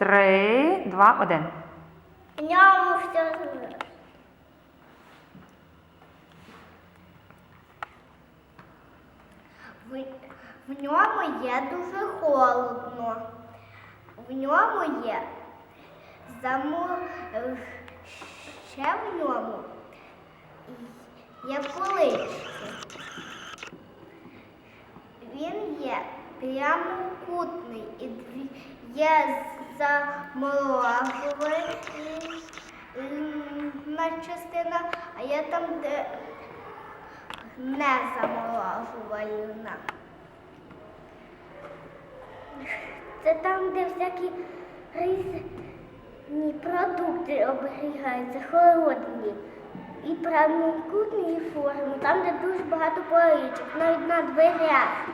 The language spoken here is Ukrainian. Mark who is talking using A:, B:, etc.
A: Три, два, один.
B: В ньому все живе. В, в ньому є дуже холодно. В ньому є замо... е, ще в ньому є полички. Він є прямокутний і дві є заморожувальна частина, а є там, де не заморожувальна. Це там, де всякі різні продукти оберігаються, холодні. І прямокутні форми, там, де дуже багато поличок, навіть на дверях.